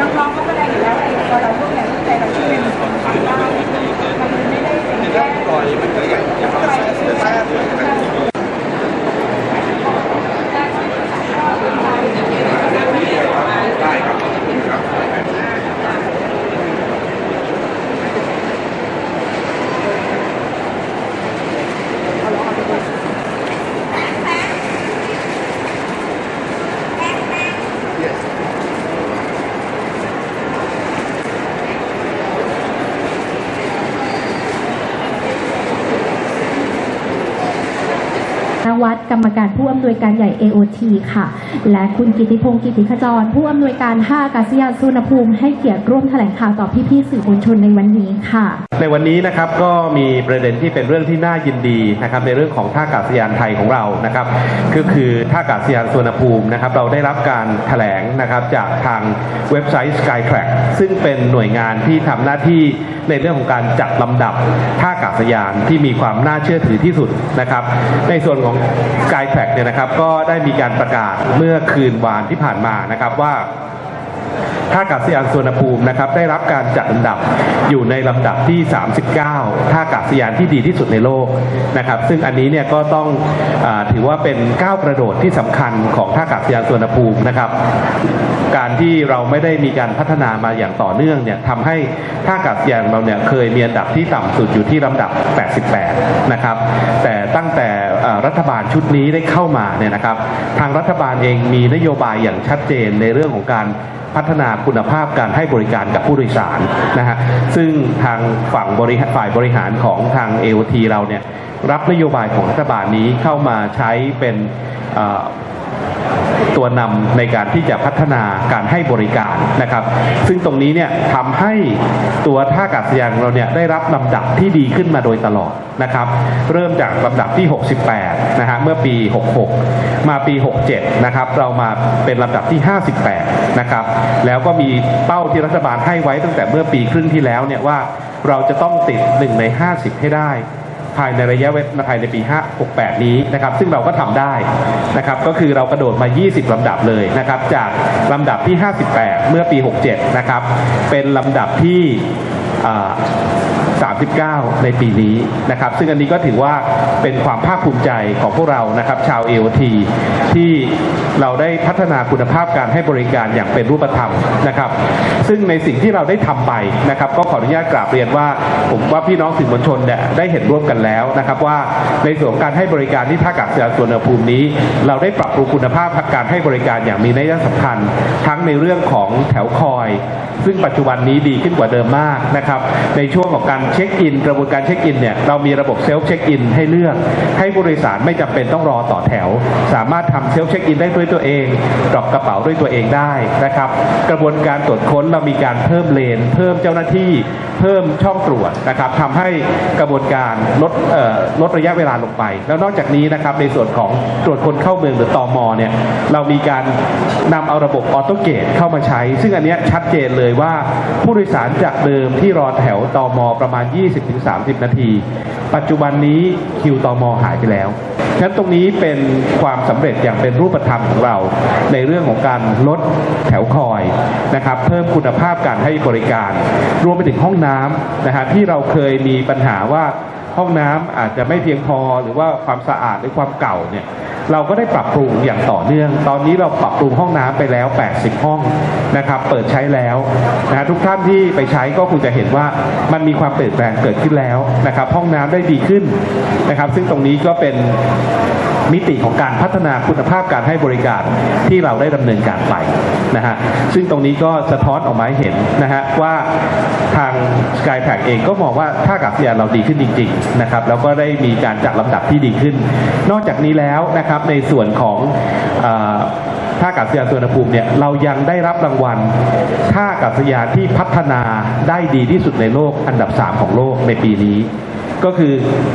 น้องๆก็ได้อยู่แล้วเอว่าเราพวกเนี่ยใจเราช่วยกันทำได้มันไม่ได้เป็นแค่ปล่อยมันก็ยังยังเราแซ่บ วัฒน์กรรมการผู้อำนวยการใหญ่ AOT ค่ะ และคุณกิติพงศ์กิติขจร ผู้อำนวยการท่าอากาศยานสุวรรภูมิให้เกียรติร่วมแถลงข่าวต่อพี่ๆสื่อมวลชนในวันนี้ค่ะ ในวันนี้นะครับก็มีประเด็นที่เป็นเรื่องที่น่ายินดีนะครับในเรื่องของท่าอากาศยานไทยของเรานะครับก็คือท่าอากาศยานสุวรรภูมินะครับเราได้รับการแถลงนะครับจากทางเว็บไซต์ Skytrack ซึ่งเป็นหน่วยงานที่ทำหน้าที่ในเรื่องของการจัดลำดับท่าอากาศยานที่มีความน่าเชื่อถือที่สุดนะครับ ในส่วนของกายแฟกเนี่ยนะครับก็ได้มีการประกาศเมื่อคืนวานที่ผ่านมานะครับว่าท่าอากาศยานสุวรรณภูมินะครับได้รับการจัดอันดับอยู่ในลำดับที่ 39 ท่าอากาศยานที่ดีที่สุดในโลกนะครับ ซึ่งอันนี้เนี่ยก็ต้องอถือว่าเป็นก้าวกระโดดที่สำคัญของท่าอากาศยานสุวรรณภูมินะครับ การที่เราไม่ได้มีการพัฒนามาอย่างต่อเนื่องเนี่ยทำให้ท่าอากาศยานเราเนี่ยเคยมีอันดับที่ต่ำสุดอยู่ที่ลำดับ 88 นะครับ แต่ตั้งแต่รัฐบาลชุดนี้ได้เข้ามาเนี่ยนะครับ ทางรัฐบาลเองมีนโยบายอย่างชัดเจนในเรื่องของการพัฒนาคุณภาพการให้บริการกับผู้โดยสารนะฮะซึ่งทางฝั่งบริฝ่ายบริหารของทาง AOT เราเนี่ยรับนโยบายของรัฐบาลนี้เข้ามาใช้เป็น ตัวนำในการที่จะพัฒนาการให้บริการนะครับ ซึ่งตรงนี้เนี่ยทำให้ตัวท่าอากาศยานเราเนี่ยได้รับลำดับที่ดีขึ้นมาโดยตลอดนะครับ เริ่มจากลำดับที่ 68 นะฮะเมื่อปี 66 มาปี 67 นะครับ เรามาเป็นลำดับที่ 58 นะครับ แล้วก็มีเป้าที่รัฐบาลให้ไว้ตั้งแต่เมื่อปีครึ่งที่แล้วเนี่ยว่าเราจะต้องติด 1 ใน 50 ให้ได้ ภายในระยะเวลาภายในปี 568 นี้นะครับ ซึ่งเราก็ทำได้นะครับ ก็คือเรากระโดดมา 20ลำดับเลยนะครับ จากลำดับที่ 58 เมื่อปี 67 นะครับ เป็นลำดับที่ 39 ในปีนี้นะครับ ซึ่งอันนี้ก็ถือว่าเป็นความภาคภูมิใจของพวกเรานะครับ ชาว AOT ที่เราได้พัฒนาคุณภาพการให้บริการอย่างเป็นรูปธรรมนะครับ ซึ่งในสิ่งที่เราได้ทำไปนะครับ ก็ขออนุญาตกราบเรียนว่า ผมว่าพี่น้องสื่อมวลชนได้เห็นร่วมกันแล้วนะครับ ว่าในส่วนของการให้บริการที่ท่าอากาศยานสุวรรณภูมินี้ เราได้ปรับปรุงคุณภาพการให้บริการอย่างมีนัยสำคัญ ทั้งในเรื่องของแถวคอย ซึ่งปัจจุบันนี้ดีขึ้นกว่าเดิมมากนะครับในช่วงของการเช็คอิน กระบวนการเช็คอินเนี่ยเรามีระบบเซลฟ์เช็คอินให้เลือก ให้ผู้โดยสารไม่จำเป็นต้องรอต่อแถว สามารถทำเซลฟ์เช็คอินได้ด้วยตัวเองดรอปกระเป๋าด้วยตัวเองได้นะครับ กระบวนการตรวจค้นเรามีการเพิ่มเลน เพิ่มเจ้าหน้าที่ เพิ่มช่องตรวจนะครับทำให้กระบวนการลดลดระยะเวลาลงไป แล้วนอกจากนี้นะครับในส่วนของตรวจคนเข้าเมืองหรือตอมเนี่ยเรามีการนำเอาระบบออโตเกตเข้ามาใช้ ซึ่งอันนี้ชัดเจนเลยว่าผู้โดยสารจากเดิมที่รอแถวตอมประมาณ 20-30 นาที ปัจจุบันนี้คิวตอมหายไปแล้วฉะนั้นตรงนี้เป็นความสำเร็จอย่างเป็นรูปธรรมของเรา ในเรื่องของการลดแถวคอยนะครับ เพิ่มคุณภาพการให้บริการ รวมไปถึงห้องน้ำนะฮะที่เราเคยมีปัญหาว่าห้องน้ำอาจจะไม่เพียงพอหรือว่าความสะอาดหรือความเก่าเนี่ย เราก็ได้ปรับปรุงอย่างต่อเนื่อง ตอนนี้เราปรับปรุงห้องน้ำไปแล้ว 80 ห้องนะครับ เปิดใช้แล้วนะทุกท่านที่ไปใช้ก็คงจะเห็นว่ามันมีความเปลี่ยนแปลงเกิดขึ้นแล้วนะครับ ห้องน้ำได้ดีขึ้นนะครับ ซึ่งตรงนี้ก็เป็นมิติของการพัฒนาคุณภาพการให้บริการที่เราได้ดำเนินการไปนะฮะซึ่งตรงนี้ก็สะท้อนออกมาให้เห็นนะฮะว่าทาง Skytrack เองก็มองว่าท่าอากาศยานเราดีขึ้นจริง ๆ นะครับ แล้วก็ได้มีการจัดลำดับที่ดีขึ้น นอกจากนี้แล้วนะครับในส่วนของอท่าอากาศยานสุวรรณภูมิเนี่ยเรายังได้รับรางวัลท่าอากาศยานที่พัฒนาได้ดีที่สุดในโลกอันดับ 3 ของโลกในปีนี้ ก็คือ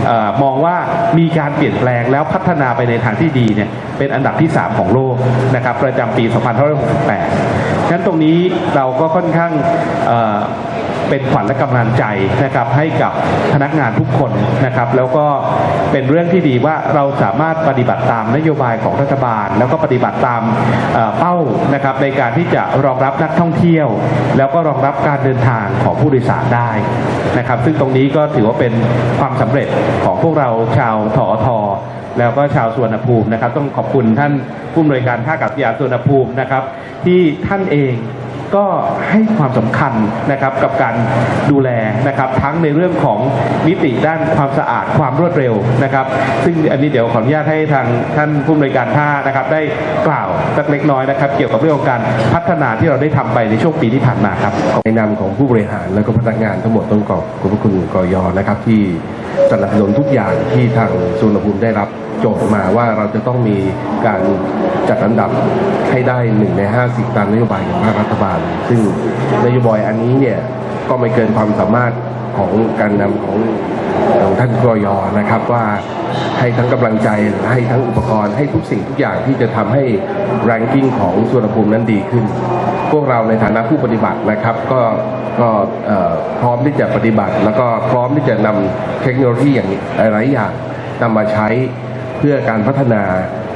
ออมองว่ามีการเปลี่ยนแปลงแล้วพัฒนาไปในทางที่ดีเนี่ยเป็นอันดับที่ 3 ของโลกนะครับประจำปี 2568ฉะนั้นตรงนี้เราก็ค่อนข้าง เป็นขวัญและกำลังใจนะครับให้กับพนักงานทุกคนนะครับ แล้วก็เป็นเรื่องที่ดีว่าเราสามารถปฏิบัติตามนโยบายของรัฐบาล แล้วก็ปฏิบัติตามเอ่อเป้านะครับในการที่จะรองรับนักท่องเที่ยว แล้วก็รองรับการเดินทางของผู้โดยสารได้นะครับ ซึ่งตรงนี้ก็ถือว่าเป็นความสำเร็จของพวกเราชาวทอทแล้วก็ชาวสวนภูมินะครับ ต้องขอบคุณท่านผู้อำนวยการท่าอากาศยานสวนภูมินะครับ ที่ท่านเอง ก็ให้ความสำคัญนะครับกับการดูแลนะครับทั้งในเรื่องของมิติด้านความสะอาดความรวดเร็วนะครับ ซึ่งอันนี้เดี๋ยวขออนุญาตให้ทางท่านผู้อำนวยการท่านะครับได้กล่าวสักเล็กน้อยนะครับ เกี่ยวกับเรื่องของการพัฒนาที่เราได้ทำไปในช่วงปีที่ผ่านมาครับในนามของผู้บริหารและก็พนักงานทั้งหมดต้องขอบขอบพระคุณกยนะครับที่ สนับสนุนทุกอย่างที่ทางสุวรรณภูมิได้รับโจทย์มาว่าเราจะต้องมีการจัดอันดับให้ได้หนึ่งในห้าสิบตามนโยบายของภาครัฐบาล ซึ่งนโยบายอันนี้เนี่ยก็ไม่เกินความสามารถของการนำของของท่านกรยนะครับว่าให้ทั้งกำลังใจให้ทั้งอุปกรณ์ให้ทุกสิ่งทุกอย่างที่จะทำให้ ranking ของสุวรรณภูมินั้นดีขึ้น วกเราในฐานะผู้ปฏิบัตินะครับ ก็ก็พร้อมที่จะปฏิบัติ แล้วก็พร้อมที่จะนำเทคโนโลยีอย่างหลายอย่างนำมาใช้เพื่อการพัฒนา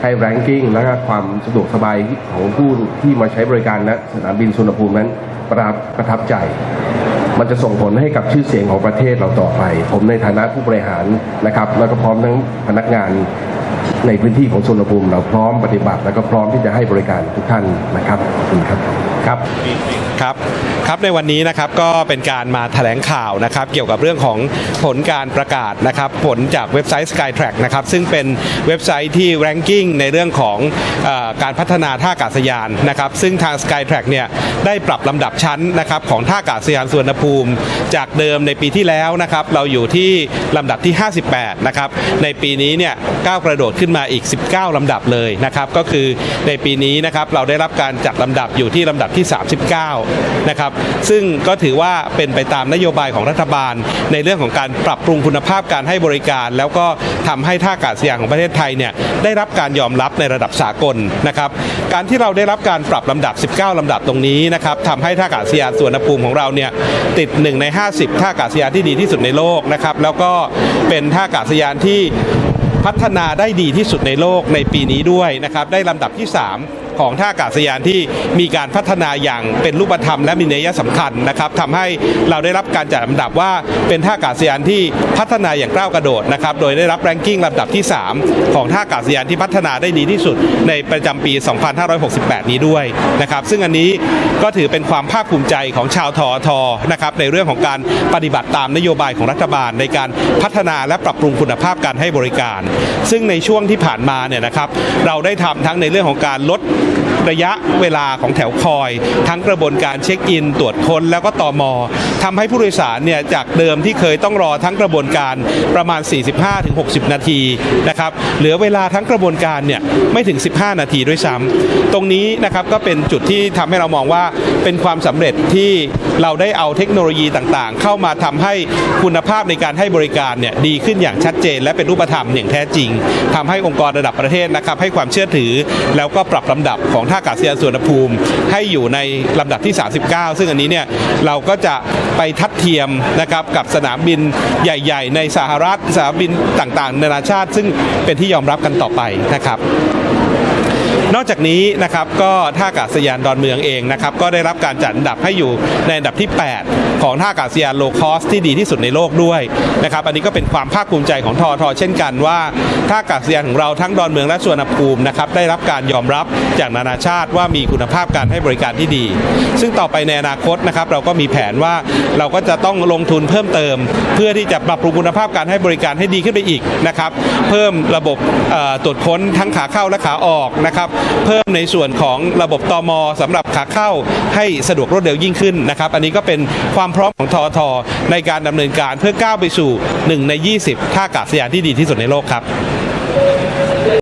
ให้ ranking และความสะดวกสบายของผู้ที่มาใช้บริการณสนามบินสุวรรณภูมินั้นประทับประทับใจ มันจะส่งผลให้กับชื่อเสียงของประเทศเราต่อไป ผมในฐานะผู้บริหารนะครับ แล้วก็พร้อมทั้งพนักงาน ในพื้นที่ของสุวรรณภูมิเราพร้อมปฏิบัติแล้วก็พร้อมที่จะให้บริการทุกท่านนะครับขอบคุณครับครับครับครับในวันนี้นะครับก็เป็นการมาแถลงข่าวนะครับ เกี่ยวกับเรื่องของผลการประกาศนะครับ ผลจากเว็บไซต์ Skytrack นะครับซึ่งเป็นเว็บไซต์ที่ ranking ในเรื่องของออการพัฒนาท่าอากาศยานนะครับซึ่งทาง Skytrack เนี่ยได้ปรับลำดับชั้นนะครับของท่าอากาศยานสุวรรณภูมิ จากเดิมในปีที่แล้วนะครับเราอยู่ที่ลำดับที่ 58 นะครับในปีนี้เนี่ยก้าวกระโดดขึ้นมาอีก 19 ลำดับเลยนะครับ ก็คือในปีนี้นะครับเราได้รับการจัดลำดับอยู่ที่ลำดับที่ 39 นะครับ ซึ่งก็ถือว่าเป็นไปตามนโยบายของรัฐบาล ในเรื่องของการปรับปรุงคุณภาพการให้บริการ แล้วก็ทำให้ท่าอากาศยานของประเทศไทยเนี่ยได้รับการยอมรับในระดับสากลนะครับ การที่เราได้รับการปรับลำดับ 19ลำดับตรงนี้นะครับทำให้ท่าอากาศยานสุวรรณภูมิของเราเนี่ยติด 1 ใน 50 ท่าอากาศยานที่ดีที่สุดในโลกนะครับ แล้วก็เป็นท่าอากาศยานที่ พัฒนาได้ดีที่สุดในโลกในปีนี้ด้วยนะครับได้ลำดับที่ 3 ของท่าอากาศยานที่มีการพัฒนาอย่างเป็นรูปธรรมและมีนัยสำคัญนะครับทำให้เราได้รับการจัดลำดับว่าเป็นท่าอากาศยานที่พัฒนาอย่างก้าวกระโดดนะครับโดยได้รับแรงกิ้งลำดับที่ 3 ของท่าอากาศยานที่พัฒนาได้ดีที่สุดในประจำปี 2568 นี้ด้วยนะครับซึ่งอันนี้ก็ถือเป็นความภาคภูมิใจของชาวทอทนะครับในเรื่องของการปฏิบัติตามนโยบายของรัฐบาล ในการพัฒนาและปรับปรุงคุณภาพการให้บริการ ซึ่งในช่วงที่ผ่านมาเนี่ยนะครับเราได้ทำทั้งในเรื่องของการลดระยะเวลาของแถวคอย ทั้งกระบวนการเช็คอิน ตรวจค้นแล้วก็ตอมอ ทำให้ผู้โดยสารเนี่ยจากเดิมที่เคยต้องรอทั้งกระบวนการประมาณ 45-60 นาทีนะครับเหลือเวลาทั้งกระบวนการเนี่ยไม่ถึง 15 นาทีด้วยซ้ำตรงนี้นะครับก็เป็นจุดที่ทำให้เรามองว่าเป็นความสำเร็จที่เราได้เอาเทคโนโลยีต่างๆ เข้ามาทำให้คุณภาพในการให้บริการเนี่ยดีขึ้นอย่างชัดเจน และเป็นรูปธรรมอย่างแท้จริงทำให้องค์กรระดับประเทศนะครับให้ความเชื่อถือ แล้วก็ปรับลำดับของท่าอากาศยานสุวรรณภูมิ ให้อยู่ในลำดับที่ 39 ซึ่งอันนี้เนี่ยเราก็จะไปทัดเทียมนะครับกับสนามบินใหญ่ ๆ ในสหรัฐสนามบินต่างๆ นานาชาติ ซึ่งเป็นที่ยอมรับกันต่อไปนะครับ นอกจากนี้นะครับก็ท่าอากาศยานดอนเมืองเองนะครับก็ได้รับการจัดอันดับให้อยู่ในอันดับที่ 8 ของท่าอากาศยานโลคอสที่ดีที่สุดในโลกด้วยนะครับอันนี้ก็เป็นความภาคภูมิใจของทอทเช่นกันว่าท่าอากาศยานของเราทั้งดอนเมืองและสุวรรณภูมินะครับได้รับการยอมรับจากนานาชาติว่ามีคุณภาพการให้บริการที่ดี ซึ่งต่อไปในอนาคตนะครับเราก็มีแผนว่าเราก็จะต้องลงทุนเพิ่มเติม เพื่อที่จะปรับปรุงคุณภาพการให้บริการให้ดีขึ้นไปอีกนะครับเพิ่มระบบตรวจค้นทั้งขาเข้าและขาออกนะครับเพิ่มในส่วนของระบบตอมสำหรับขาเข้าให้สะดวกรวดเร็วยิ่งขึ้นนะครับอันนี้ก็เป็นความพร้อมของทอทในการดำเนินการเพื่อก้าวไปสู่ 1 ใน 20 ท่าอากาศยานที่ดีที่สุดในโลกครับ